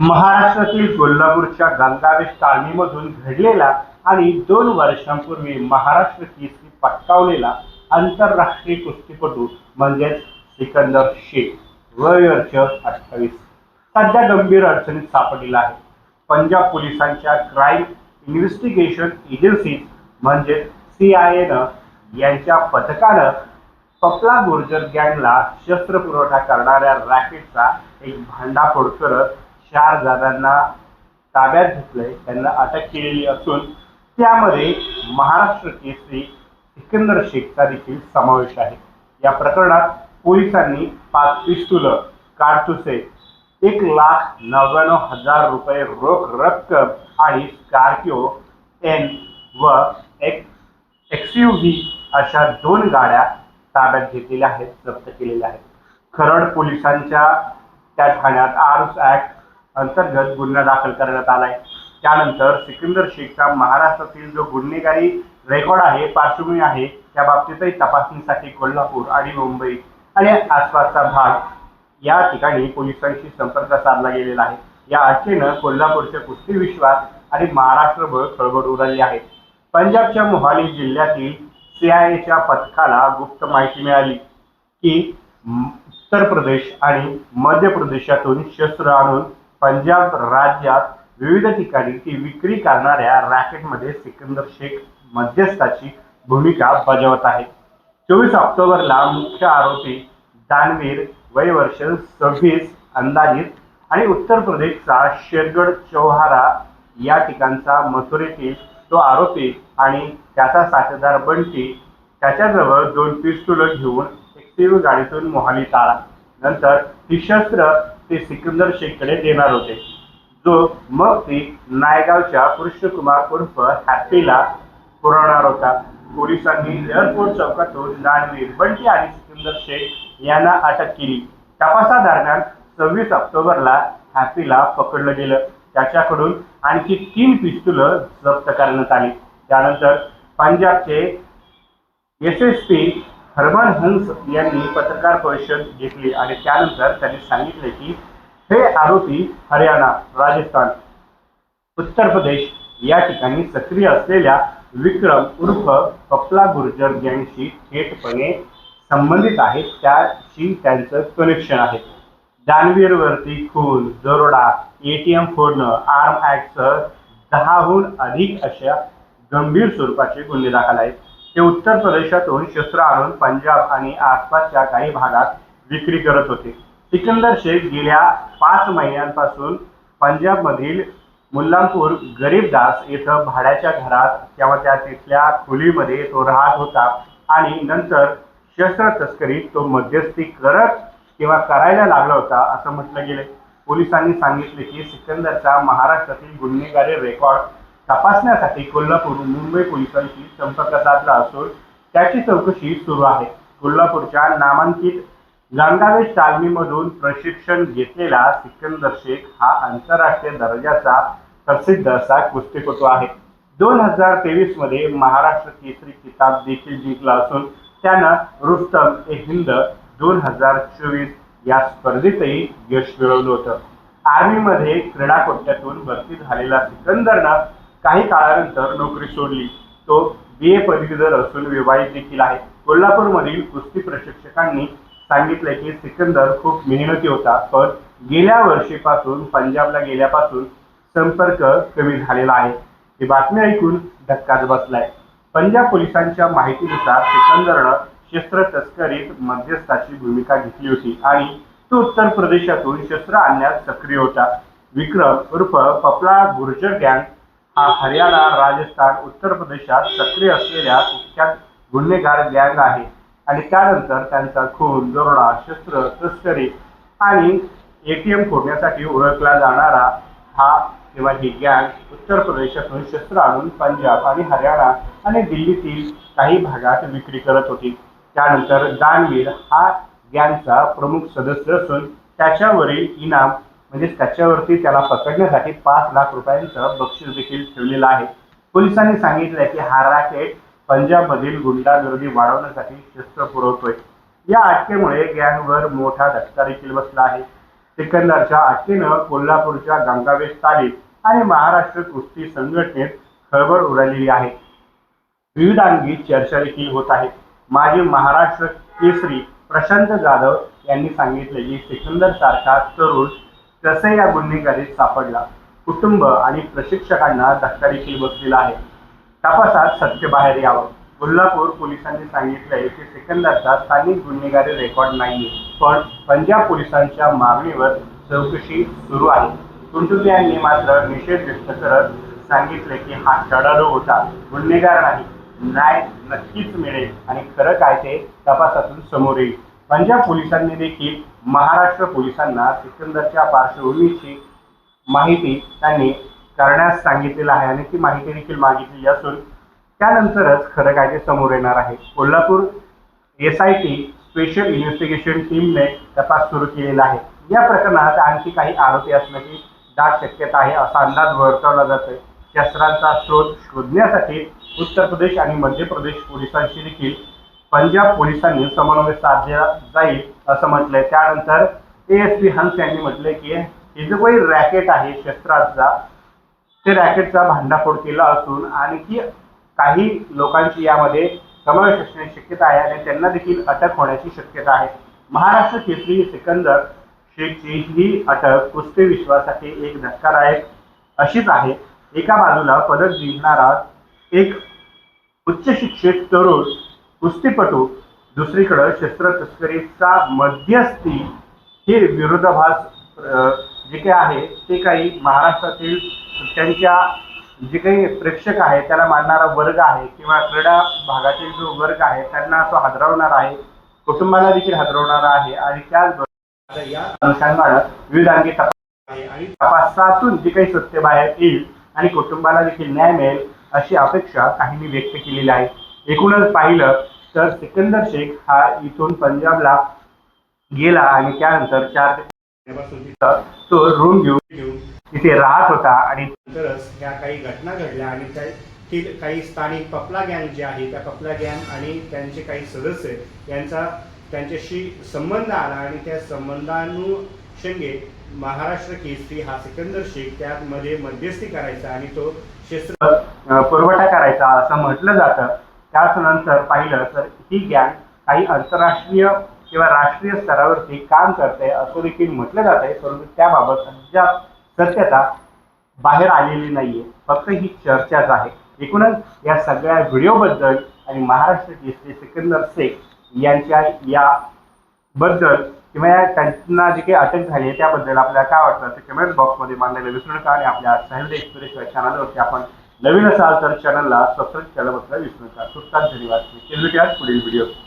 महाराष्ट्रातील कोल्हापूरच्या गंगावेश तालमीमधून घडलेला आणि दोन वर्षांपूर्वी महाराष्ट्र केसरी पटकावलेला आंतरराष्ट्रीय कुस्तीपटू म्हणजेच सिकंदर शेख. वय वर्ष अठ्ठावीस. सध्या गंभीर अडचणीत सापडलेला आहे. पंजाब पोलिसांच्या क्राईम इन्व्हेस्टिगेशन एजन्सी म्हणजे सी आय एनं यांच्या पथकानं पपला गुर्जर गँगला शस्त्र पुरवठा करणाऱ्या रॅकेटचा एक भांडाफोड करत चार जणांना ताब्यात घेतलंय त्यांना अटक केलेली असून त्यामध्ये महाराष्ट्र केसरी सिकंदर शेखचा देखील समावेश आहे. या प्रकरणात पोलिसांनी पाच पिस्तुलं कारतुसे एक लाख नव्याण्णव हजार रुपये रोख रक्कम आणि स्कॉर्पिओ एन व एक एक्सयूव्ही अशा दोन गाड्या ताब्यात घेतलेल्या आहेत जप्त केलेल्या आहेत. खरड पोलिसांच्या त्या ठाण्यात आर्म्स ऍक्ट अंतर्गत गुन्हा दाखल करण्यात आलाय. त्यानंतर सिकंदर शेखचा महाराष्ट्रातील जो गुन्हेगारी रेकॉर्ड आहे पार्श्वभूमी आहे त्या बाबतीतही तपासणीसाठी कोल्हापूर आणि मुंबई आणि आसपासचा भाग या ठिकाणी पोलिसांशी संपर्क साधला गेलेला आहे. या अटकेनं कोल्हापूरच्या कुस्ती विश्वास आणि महाराष्ट्रभर खळबळ उडाली आहे. पंजाबच्या मोहाली जिल्ह्यातील सीआयएच्या पथकाला गुप्त माहिती मिळाली की उत्तर प्रदेश आणि मध्य प्रदेशातून शस्त्र आणून पंजाब राज्यात विविध ठिकाणी ती विक्री करणाऱ्या रॅकेटमध्ये सिकंदर शेख मध्यस्थाची भूमिका बजावत आहे चोवीस ऑक्टोबरला मुख्य आरोपी दानवीर वय वर्ष सव्वीस अंदाजित आणि उत्तर प्रदेशचा शेरगड चौहारा या ठिकाणचा मथुरेतील तो आरोपी आणि त्याचा साथीदार बंटी त्याच्याजवळ दोन पिस्तुलं घेऊन एक्टिव्ह गाडीतून मोहालीत आला नंतर ही शस्त्र ते सिकंदर शेखकडे देणार होते. जो मग ती नायगावच्या कृष्णकुमार उर्फ हॅपीला पुरवणार होता. पोलिसांनी एअरपोर्ट चौकातून दानवीर बंटी आणि सिकंदर शेख यांना अटक केली. तपासादरम्यान सव्वीस ऑक्टोबरला हॅपीला पकडलं गेलं. त्याच्याकडून आणखी तीन पिस्तुलं जप्त करण्यात आली. त्यानंतर पंजाबचे S S P Harman Hans यांनी पत्रकार परिषद घेतली आणि त्यानंतर त्यांनी सांगितले की हे आरोपी हरियाणा राजस्थान उत्तर प्रदेश या ठिकाणी सक्रिय असलेल्या विक्रम उर्फ कपला गुर्जर यांशी थेटपणे संबंधित आहेत. त्याशी त्यांचं कनेक्शन आहे. दानवीरवरती खून दरोडा एटीएम फोडणं आर्म ॲक्टसह दहाहून अधिक अशा गंभीर स्वरूपाचे गुन्हे दाखल आहेत. ते उत्तर प्रदेशातून शस्त्र आणून पंजाब आणि आसपासच्या काही भागात विक्री करत होते. सिकंदर शेख गेल्या पाच महिन्यांपासून पंजाबमधील मुल्लामपूर गरीबदास इथं भाड्याच्या घरात किंवा त्या तिथल्या खोलीमध्ये तो राहत होता आणि नंतर शस्त्र तस्करीत तो मध्यस्थी करत किंवा करायला लागला होता असं म्हटलं गेलं पोलिसांनी सांगितले की सिकंदरचा महाराष्ट्रातील गुन्हेगारी रेकॉर्ड तपासण्यासाठी कोल्हापूर मुंबई पोलिसांशी संपर्क साधला असून त्याची चौकशी सुरू आहे. कोल्हापूरच्या नामांकित गंगावेश तालमीमधून प्रशिक्षण घेतलेला सिकंदर शेख हा आंतरराष्ट्रीय दर्जाचा प्रसिद्ध असा कुस्तीपटू आहे. दोन हजार तेवीसमध्ये महाराष्ट्र केसरी किताब देखील जिंकला असून त्यानं रुस्तम ए हिंद दोन हजार चोवीस या स्पर्धेतही यश मिळवलं होतं. आर्मीमध्ये क्रीडा कोट्यातून भरती झालेला सिकंदरनं काही काळानंतर नोकरी सोडली. तो बी. ए. पदवीधर असून विवाहित देखील आहे. कोल्हापूरमधील कुस्ती प्रशिक्षकांनी सांगितले की सिकंदर खूप मेहनती होता पण गेल्या वर्षीपासून पंजाबला गेल्यापासून संपर्क कमी झालेला आहे. ही बातमी ऐकून धक्काच बसलाय. पंजाब पोलिसांच्या माहितीनुसार सिकंदरनं शस्त्र तस्करीत मध्यस्थाची भूमिका घेतली होती आणि तो उत्तर प्रदेशातून शस्त्र आणण्यात सक्रिय होता. विक्रम उर्फ पपला गुर्जर गँग हा हरियाणा राजस्थान उत्तर प्रदेशात सक्रिय असलेल्या कुख्यात गुन्हेगार गँग आहे. आणि त्यानंतर त्यांचा खून दरोडा शस्त्र तस्करी आणि एटीएम फोडण्यासाठी ओळखला जाणारा हा किंवा ही गँग उत्तर प्रदेशातून शस्त्र आणून पंजाब आणि हरियाणा आणि दिल्लीतील काही भागात विक्री करत होती. त्यानंतर दानवीर हा गँगचा प्रमुख सदस्य असून त्याच्यावरील इनाम म्हणजेच त्याच्यावरती त्याला पकडण्यासाठी पाच लाख रुपयांचं बक्षीस देखील ठेवलेलं आहे. पोलिसांनी सांगितलंय की हा रॅकेट पंजाबमधील गुंडागर्दी वाढवण्यासाठी शस्त्र पुरवतोय. या अटकेमुळे गँगवर मोठा धक्का देखील बसला आहे. सिकंदरच्या अटकेनं कोल्हापूरच्या गंगावेश तालीम आणि महाराष्ट्र कुस्ती संघटनेत खळबळ उडालेली आहे. विविधांगी चर्चा देखील होत आहे. माजी महाराष्ट्र केसरी प्रशांत जाधव यांनी सांगितले की सिकंदर सारखा तरुण कसे या गुन्हेगारीत सापडला कुटुंब आणि प्रशिक्षकांना धक्का देखील बसलेला आहे. तपासात सत्य बाहेर यावं. कोल्हापूर पोलिसांनी सांगितलंय की सिकंदरचा स्थानिक गुन्हेगारी रेकॉर्ड नाहीये पण पंजाब पोलिसांच्या मागणीवर चौकशी सुरू आहे. कुटुंबियांनी मात्र निषेध व्यक्त करत सांगितले की हा चढाडू होता. गुन्हेगार नाही. न्याय नक्कीच मिळेल आणि खरं काय ते तपासातून समोर येईल. पंजाब पोलिसांनी देखील महाराष्ट्र पोलिसांना सिकंदरच्या पार्श्वभूमीची माहिती त्यांनी करण्यास सांगितलेलं आहे आणि ती माहिती देखील मागितली असून त्यानंतरच खरं काय ते समोर येणार आहे. Kolhapur S I T special investigation टीमने तपास सुरू केलेला आहे. या प्रकरणात आणखी काही आरोपी असण्याची दाट शक्यता आहे असा अंदाज वर्तवला जातोय. शस्त्रांचा स्रोत शोधण्यासाठी उत्तर प्रदेश आणि मध्य प्रदेश पोलिसांशी देखील पंजाब पोलिसांनी समन्वय साधला जाईल असं म्हटलंय. त्यानंतर ए एस पी हंस यांनी म्हटलंय की हे जो काही रॅकेट आहे शस्त्राचा ते रॅकेटचा भांडाफोड केला असून आणखी काही लोकांची यामध्ये समावेश असण्याची शक्यता आहे आणि त्यांना देखील अटक होण्याची शक्यता आहे. महाराष्ट्र केसरी सिकंदर शेखची ही अटक कुस्ती विश्वासाठी एक धक्कादायक अशीच आहे. एका बाजूला पदक जिंकणारा एक उच्च शिक्षित तरुण कुस्तीपटू दुसरीकडं शस्त्र तस्करीचा मध्यस्थी हे विरोधाभास जे काही आहे ते काही महाराष्ट्रातील त्यांच्या जे काही प्रेक्षक आहे त्याला मानणारा वर्ग आहे किंवा क्रीडा भागातील जो वर्ग आहे त्यांना तो हादरवणार आहे कुटुंबाला देखील हादरवणार आहे आणि त्याचबरोबर या अनुषंगानं विविधांगी तपास आहे आणि तपासातून जे काही सत्य बाहेर येईल आणि कुटुंबाला देखील न्याय मिळेल अशी अपेक्षा काहींनी व्यक्त केलेली आहे. एकूणच पाहिलं तर सिकंदर शेख हा इथून पंजाबला गेला आणि त्यानंतर चार महिन्यापासून तिथं तो रूम घेऊन घेऊन तिथे राहत होता आणि नंतरच ह्या काही घटना घडल्या आणि त्यातील काही स्थानिक पपला गँग जे आहे त्या पपला गँग आणि त्यांचे काही सदस्य यांचा त्यांच्याशी संबंध आला आणि त्या संबंधानुषंगे महाराष्ट्र केसरी हा सिकंदर शेख त्यामध्ये मध्यस्थी करायचा आणि तो शस्त्र पुरवठा करायचा असं म्हटलं जातं. त्याच नंतर पाहिलं तर ही गँग काही आंतरराष्ट्रीय किंवा राष्ट्रीय स्तरावरती काम करते असं देखील म्हटलं जात आहे. परंतु त्याबाबत अद्याप सत्यता बाहेर आलेली नाहीये. फक्त ही चर्चाच आहे. एकूणच या सगळ्या व्हिडिओबद्दल आणि महाराष्ट्र केसरी सिकंदर शेख यांच्या या बद्दल किंवा या त्यांना जे काही अटक झाली आहे त्याबद्दल आपल्याला काय वाटतं? ते कमेंट बॉक्समध्ये मांडायला विसरू नका आणि आपल्या साहिल एक्सप्रेस या चॅनलवरती आपण नवीन असाल तर चॅनलला सबस्क्राईब करायला बघायला विसरू नका तुर्तास धन्यवाद पुढील व्हिडिओ